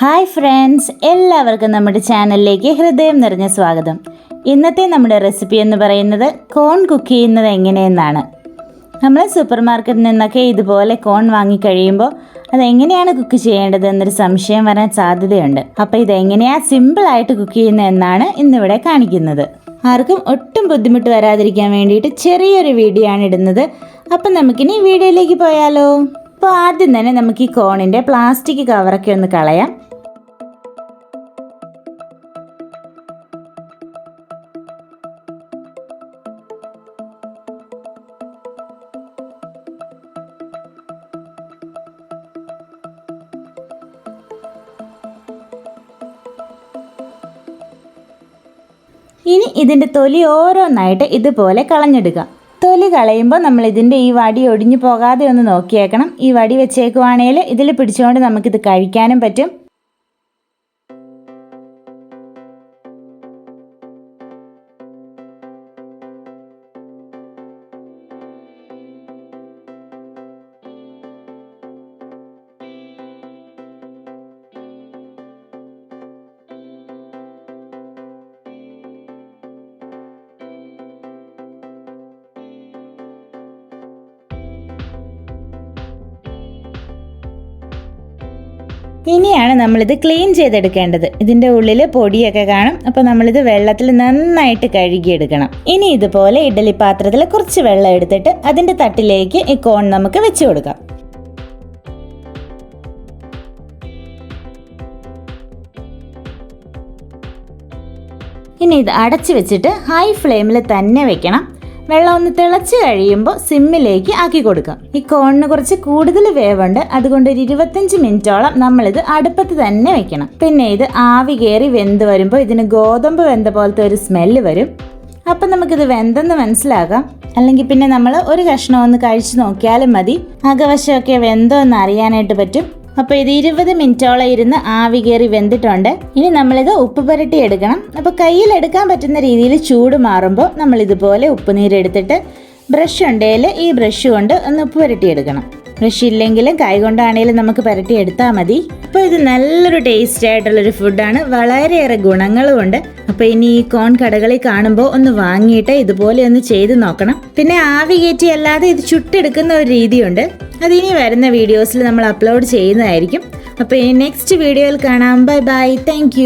Hi friends എല്ലാവർക്കും നമ്മുടെ ചാനലിലേക്ക് ഹൃദയം നിറഞ്ഞ സ്വാഗതം. ഇന്നത്തെ നമ്മുടെ റെസിപ്പി എന്ന് പറയുന്നത് കോൺ കുക്ക് ചെയ്യുന്നത് എങ്ങനെയെന്നാണ്. നമ്മൾ സൂപ്പർ മാർക്കറ്റിൽ നിന്നൊക്കെ ഇതുപോലെ കോൺ വാങ്ങിക്കഴിയുമ്പോൾ അതെങ്ങനെയാണ് കുക്ക് ചെയ്യേണ്ടത് എന്നൊരു സംശയം വരാൻ സാധ്യതയുണ്ട്. അപ്പോൾ ഇതെങ്ങനെയാണ് സിമ്പിളായിട്ട് കുക്ക് ചെയ്യുന്നത് എന്നാണ് ഇന്നിവിടെ കാണിക്കുന്നത്. ആർക്കും ഒട്ടും ബുദ്ധിമുട്ട് വരാതിരിക്കാൻ വേണ്ടിയിട്ട് ചെറിയൊരു വീഡിയോ ആണ് ഇടുന്നത്. അപ്പം നമുക്കിനി വീഡിയോയിലേക്ക് പോയാലോ. അപ്പോൾ ആദ്യം തന്നെ നമുക്ക് ഈ കോണിന്റെ പ്ലാസ്റ്റിക് കവറൊക്കെ ഒന്ന് കളയാം. ഇനി ഇതിന്റെ തൊലി ഓരോന്നായിട്ട് ഇതുപോലെ കളഞ്ഞെടുക്കുക തൊലി കളയുമ്പോൾ നമ്മൾ ഇതിന്റെ ഈ വടി ഒടിഞ്ഞു പോകാതെ ഒന്ന് നോക്കിയേക്കണം. ഈ വടി വെച്ചേക്കുവാണെങ്കിൽ ഇതിൽ പിടിച്ചുകൊണ്ട് നമുക്കിത് കഴിക്കാനും പറ്റും. ഇനിയാണ് നമ്മളിത് ക്ലീൻ ചെയ്തെടുക്കേണ്ടത്. ഇതിന്റെ ഉള്ളിൽ പൊടിയൊക്കെ കാണും. അപ്പോൾ നമ്മളിത് വെള്ളത്തിൽ നന്നായിട്ട് കഴുകിയെടുക്കണം. ഇനി ഇതുപോലെ ഇഡലി പാത്രത്തിൽ കുറച്ച് വെള്ളം എടുത്തിട്ട് അതിന്റെ തട്ടിലേക്ക് ഈ കോൺ നമുക്ക് വെച്ച് കൊടുക്കാം. ഇനി ഇത് അടച്ചു വെച്ചിട്ട് ഹൈ ഫ്ലെയിമിൽ തന്നെ വെക്കണം. വെള്ളം ഒന്ന് തിളച്ച് കഴിയുമ്പോൾ സിമ്മിലേക്ക് ആക്കി കൊടുക്കാം ഈ കോണിന് കുറച്ച് കൂടുതൽ വേവുണ്ട്. അതുകൊണ്ട് ഒരു ഇരുപത്തഞ്ച് മിനിറ്റോളം നമ്മളിത് അടുപ്പത്ത് തന്നെ വെക്കണം. പിന്നെ ഇത് ആവി കയറി വെന്ത് വരുമ്പോൾ ഇതിന് ഗോതമ്പ് വെന്ത പോലത്തെ ഒരു സ്മെല്ല് വരും. അപ്പം നമുക്കിത് വെന്തെന്ന് മനസ്സിലാകാം അല്ലെങ്കിൽ പിന്നെ നമ്മൾ ഒരു കഷ്ണം ഒന്ന് കഴിച്ചു നോക്കിയാലും മതി. അകവശമൊക്കെ വെന്തോ എന്ന് അറിയാനായിട്ട് പറ്റും. അപ്പോൾ ഇത് ഇരുപത് മിനിറ്റോളം ഇരുന്ന് ആവി കയറി വെന്തിട്ടുണ്ട്. ഇനി നമ്മളിത് ഉപ്പ് പുരട്ടി എടുക്കണം. അപ്പോൾ കയ്യിൽ എടുക്കാൻ പറ്റുന്ന രീതിയിൽ ചൂട് മാറുമ്പോൾ നമ്മൾ ഇതുപോലെ ഉപ്പുനീരെടുത്തിട്ട് ബ്രഷ് ഉണ്ടെങ്കിൽ ഈ ബ്രഷ് കൊണ്ട് ഒന്ന് ഉപ്പ് പുരട്ടിയെടുക്കണം. ബ്രഷ് ഇല്ലെങ്കിലും കൈ കൊണ്ടാണെങ്കിലും നമുക്ക് പുരട്ടി എടുത്താൽ മതി. അപ്പോൾ ഇത് നല്ലൊരു ടേസ്റ്റ് ആയിട്ടുള്ളൊരു ഫുഡാണ് വളരെയേറെ ഗുണങ്ങളുമുണ്ട്. അപ്പോൾ ഇനി ഈ കോൺ കടകളിൽ കാണുമ്പോൾ ഒന്ന് വാങ്ങിയിട്ട് ഇതുപോലെ ഒന്ന് ചെയ്ത് നോക്കണം. പിന്നെ ആവി കയറ്റി അല്ലാതെ ഇത് ചുട്ടെടുക്കുന്ന ഒരു രീതിയുണ്ട്. അതിനി വരുന്ന വീഡിയോസിൽ നമ്മൾ അപ്ലോഡ് ചെയ്യുന്നതായിരിക്കും. അപ്പോൾ ഇനി നെക്സ്റ്റ് വീഡിയോയിൽ കാണാം. Bye bye thank